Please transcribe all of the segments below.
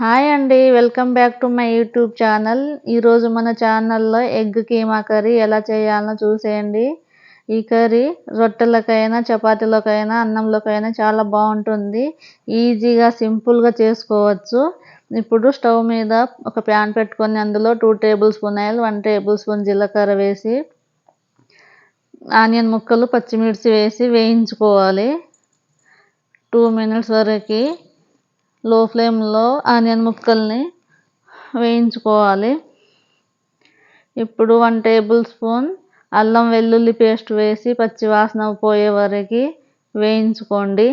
Hi అండి welcome back to my YouTube channel. ఈరోజు మన ఛానల్లో ఎగ్ కీమా కర్రీ ఎలా చేయాలో చూసేయండి. ఈ కర్రీ రొట్టెలకైనా చపాతీలకైనా అన్నంలోకైనా చాలా బాగుంటుంది. ఈజీగా సింపుల్గా చేసుకోవచ్చు. ఇప్పుడు స్టవ్ మీద ఒక ప్యాన్ పెట్టుకొని అందులో two tablespoon oil one tablespoon జీలకర్ర వేసి ఆనియన్ ముక్కలు పచ్చిమిర్చి వేసి వేయించుకోవాలి. టూ మినిట్స్ వరకు లో ఫ్లేమ్లో ఆనియన్ ముక్కల్ని వేయించుకోవాలి. ఇప్పుడు వన్ టేబుల్ స్పూన్ అల్లం వెల్లుల్లి పేస్ట్ వేసి పచ్చివాసన పోయే వరకు వేయించుకోండి.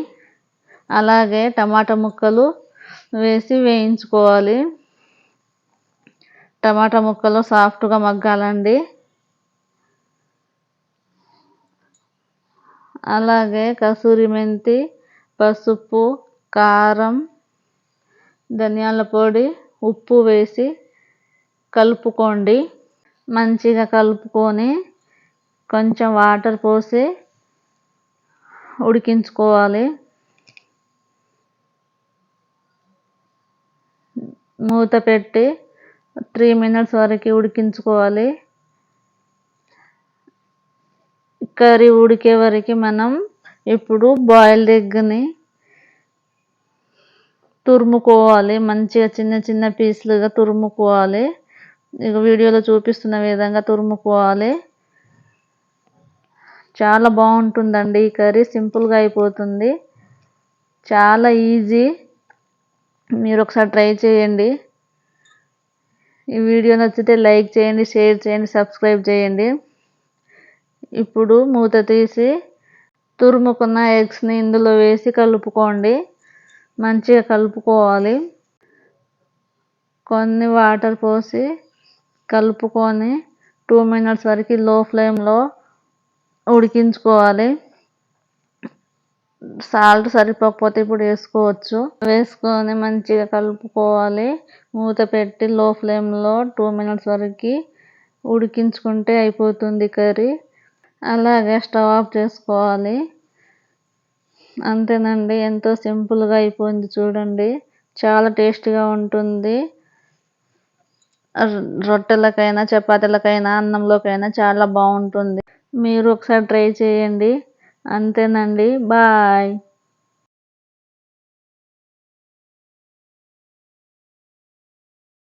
అలాగే టమాటా ముక్కలు వేసి వేయించుకోవాలి. టమాటా ముక్కలు సాఫ్ట్గా మగ్గాలండి. అలాగే కసూరి మెంతి పసుపు కారం ధనియాల పొడి ఉప్పు వేసి కలుపుకోండి. మంచిగా కలుపుకొని కొంచెం వాటర్ పోసి ఉడికించుకోవాలి. మూత పెట్టి త్రీ మినిట్స్ వరకు ఉడికించుకోవాలి. కర్రీ ఉడికే వరకు మనం ఇప్పుడు బాయిల్డ్ ఎగ్ని తురుముకోవాలి. మంచిగా చిన్న చిన్న పీసులుగా తురుముకోవాలి. ఇక వీడియోలో చూపిస్తున్న విధంగా తురుముకోవాలి. చాలా బాగుంటుందండి ఈ కర్రీ. సింపుల్గా అయిపోతుంది. చాలా ఈజీ. మీరు ఒకసారి ట్రై చేయండి. ఈ వీడియో నచ్చితే లైక్ చేయండి షేర్ చేయండి సబ్స్క్రైబ్ చేయండి. ఇప్పుడు మూత తీసి తురుముకున్న ఎగ్స్ని ఇందులో వేసి కలుపుకోండి. మంచిగా కలుపుకోవాలి. కొన్ని వాటర్ పోసి కలుపుకొని టూ మినిట్స్ వరకు లో ఫ్లేమ్లో ఉడికించుకోవాలి. సాల్ట్ సరిపోకపోతే ఇప్పుడు వేసుకోవచ్చు. వేసుకొని మంచిగా కలుపుకోవాలి. మూత పెట్టి లో ఫ్లేమ్లో టూ మినిట్స్ వరకు ఉడికించుకుంటే అయిపోతుంది కర్రీ. అలాగే స్టవ్ ఆఫ్ చేసుకోవాలి. అంతేనండి. ఎంతో సింపుల్గా అయిపోయింది చూడండి. చాలా టేస్టీగా ఉంటుంది. రొట్టెలకైనా చపాతీలకైనా అన్నంలోకైనా చాలా బాగుంటుంది. మీరు ఒకసారి ట్రై చేయండి. అంతేనండి. బాయ్.